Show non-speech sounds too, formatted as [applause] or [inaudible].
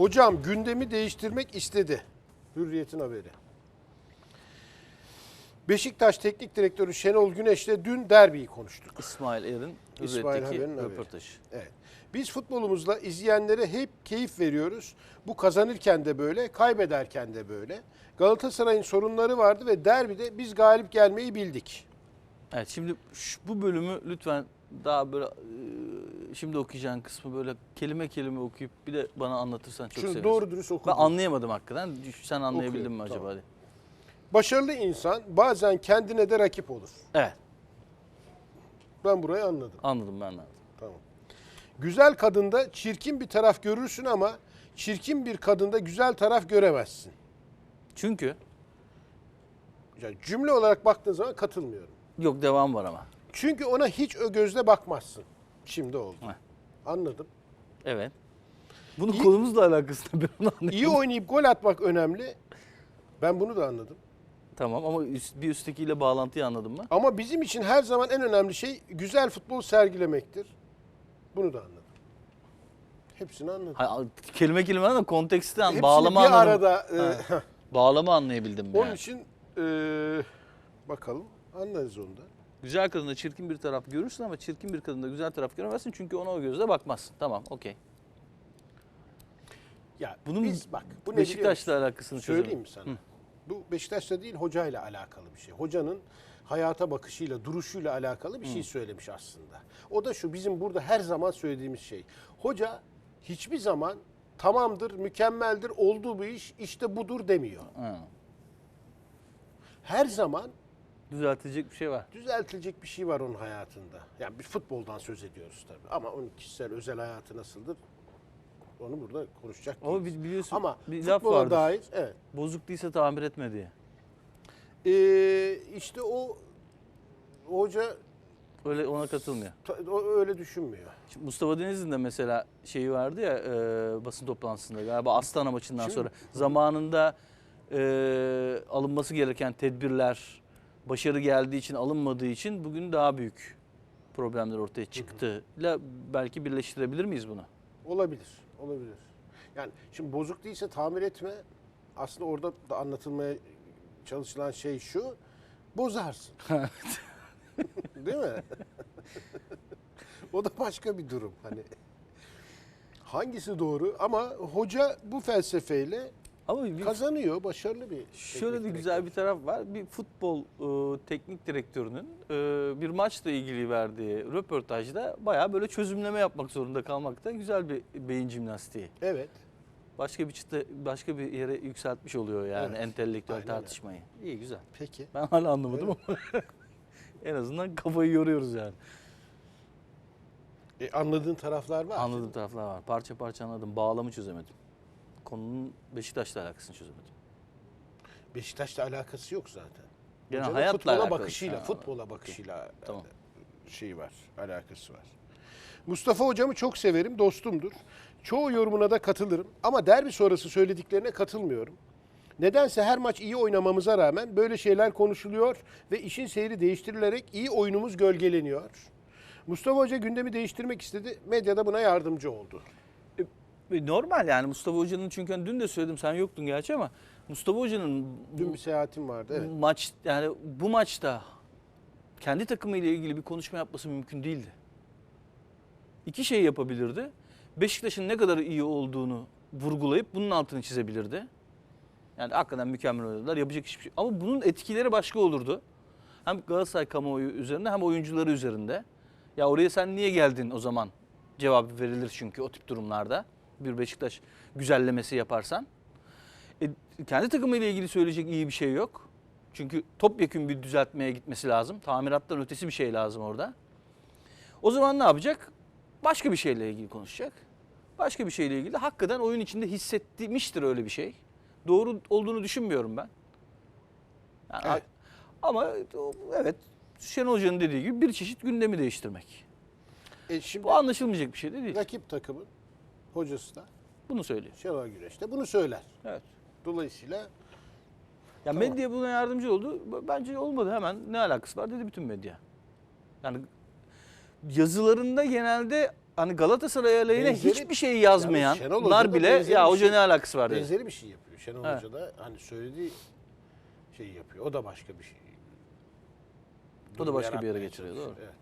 Hocam gündemi değiştirmek istedi. Hürriyet'in haberi. Beşiktaş Teknik Direktörü Şenol Güneş'le dün derbiyi konuştuk. İsmail Er'in Hürriyet'teki röportajı. Evet. Biz futbolumuzla izleyenlere hep keyif veriyoruz. Bu kazanırken de böyle, kaybederken de böyle. Galatasaray'ın sorunları vardı ve derbide biz galip gelmeyi bildik. Evet şimdi şu- bu bölümü lütfen daha böyle e, şimdi okuyacağın kısmı böyle kelime kelime okuyup bir de bana anlatırsan çok Şunu sevinirim. doğru dürüst Ben okudum. anlayamadım hakikaten. Sen anlayabildin Okuyorum, mi acaba? tamam. Başarılı insan bazen kendine de rakip olur. Evet Ben burayı anladım. anladım ben anladım. Tamam. Güzel kadında çirkin bir taraf görürsün ama çirkin bir kadında güzel taraf göremezsin. Çünkü Yani cümle olarak baktığın zaman katılmıyorum. yok devam var ama. Çünkü ona hiç o gözle bakmazsın. Şimdi oldu. Heh. Anladım. Evet. Bunun İyi- konumuzla alakası ne? Ben onu anlayamadım. İyi oynayıp gol atmak önemli. Ben bunu da anladım. Tamam ama üst- bir üsttekiyle bağlantıyı anladın mı? Ama bizim için her zaman en önemli şey güzel futbol sergilemektir. Bunu da anladım. Hepsini anladım. Ha, kelime kelime anladım. Konteksti an, Hepsini bağlama bir anladım. arada e. Bağlama anlayabildim onun yani. için e, bakalım anlarız onu da. Güzel kadında çirkin bir taraf görürsün ama çirkin bir kadında güzel taraf göremezsin çünkü ona o gözle bakmazsın. Tamam, okey. Ya Bunun biz bak bu ne Beşiktaş'la alakasını çözelim. Söyleyeyim mi sana? Bu Beşiktaş'la değil hocayla alakalı bir şey. Hocanın hayata bakışıyla, duruşuyla alakalı bir şey söylemiş aslında. O da şu bizim burada her zaman söylediğimiz şey. Hoca hiçbir zaman tamamdır, mükemmeldir, olduğu bu iş işte budur demiyor. Ha. Her zaman Düzeltilecek bir şey var. düzeltilecek bir şey var onun hayatında. Yani bir futboldan söz ediyoruz tabii. Ama onun kişisel özel hayatı nasıldır? Onu burada konuşacak Ama değiliz. bi- biliyorsun Ama bir laf futbola vardır. dair evet. Bozuk değilse tamir etme diye. Ee, işte o hoca Öyle ona katılmıyor. ta- o öyle düşünmüyor. Şimdi Mustafa Deniz'in de mesela şeyi vardı ya e, basın toplantısında galiba Astana maçından sonra zamanında e, alınması gereken tedbirler başarı geldiği için alınmadığı için bugün daha büyük problemler ortaya çıktığıyla belki birleştirebilir miyiz bunu? Olabilir. Olabilir. Yani şimdi bozuk değilse tamir etme. Aslında orada da anlatılmaya çalışılan şey şu. Bozarsın. [laughs] [laughs] Değil mi? o da başka bir durum hani. Hangisi doğru? Ama hoca bu felsefeyle Ama bir, kazanıyor. Başarılı bir şöyle de güzel bir taraf var. Bir futbol e, teknik direktörünün e, bir maçla ilgili verdiği röportajda bayağı böyle çözümleme yapmak zorunda kalmakta güzel bir beyin jimnastiği. Evet. başka bir çıta, başka bir yere yükseltmiş oluyor yani Evet. entelektüel Aynen öyle. tartışmayı. İyi güzel. Peki. Ben hala anlamadım ama [laughs] en azından kafayı yoruyoruz yani. E, anladığın taraflar var. Anladığım taraflar var. Parça parça anladım. Bağlamı çözemedim. Konunun Beşiktaş'la alakasını çözemedim. Beşiktaş'la alakası yok zaten. Hocanın hayatla futbola alakalı. bakışıyla, Ha, futbola bakışıyla Tamam. şey var, alakası var. Mustafa hocamı çok severim, dostumdur. Çoğu yorumuna da katılırım ama derbi sonrası söylediklerine katılmıyorum. Nedense her maç iyi oynamamıza rağmen böyle şeyler konuşuluyor ve işin seyri değiştirilerek iyi oyunumuz gölgeleniyor. Mustafa Hoca gündemi değiştirmek istedi, medyada buna yardımcı oldu. Normal yani Mustafa Hoca'nın çünkü hani dün de söyledim sen yoktun gerçi ama Mustafa Hoca'nın Dün bir seyahatim vardı, evet. maç yani bu maçta kendi takımıyla ilgili bir konuşma yapması mümkün değildi. İki şey yapabilirdi. Beşiktaş'ın ne kadar iyi olduğunu vurgulayıp bunun altını çizebilirdi. Yani hakikaten mükemmel oynadılar. Yapacak hiçbir şey. Ama bunun etkileri başka olurdu. Hem Galatasaray kamuoyu üzerinde hem oyuncuları üzerinde. Ya oraya sen niye geldin o zaman? Cevabı verilir çünkü o tip durumlarda. Bir Beşiktaş güzellemesi yaparsan. E, kendi takımıyla ilgili söyleyecek iyi bir şey yok. Çünkü topyekun bir düzeltmeye gitmesi lazım. Tamirattan ötesi bir şey lazım orada. O zaman ne yapacak? Başka bir şeyle ilgili konuşacak. Başka bir şeyle ilgili hakikaten oyun içinde hissetmiştir öyle bir şey. Doğru olduğunu düşünmüyorum ben. Yani Evet. Ama evet Şenol Hoca'nın dediği gibi bir çeşit gündemi değiştirmek. E şimdi Bu anlaşılmayacak bir şey de değil. rakip takımın hocası da Bunu söylüyor. Şenol Güneş de bunu söyler. Evet. Dolayısıyla Ya Tamam. medya buna yardımcı oldu. Bence olmadı hemen. Ne alakası var dedi bütün medya. Yani yazılarında genelde hani Galatasaray aleyhine Benzeri- hiçbir şey yazmayanlar da bile ya hoca şey- ne alakası var dedi. Benzeri bir şey yapıyor. Şenol Evet. Hoca da hani söylediği şeyi yapıyor. O da başka bir şey. O da başka bir yere çalışıyor. doğru. Evet.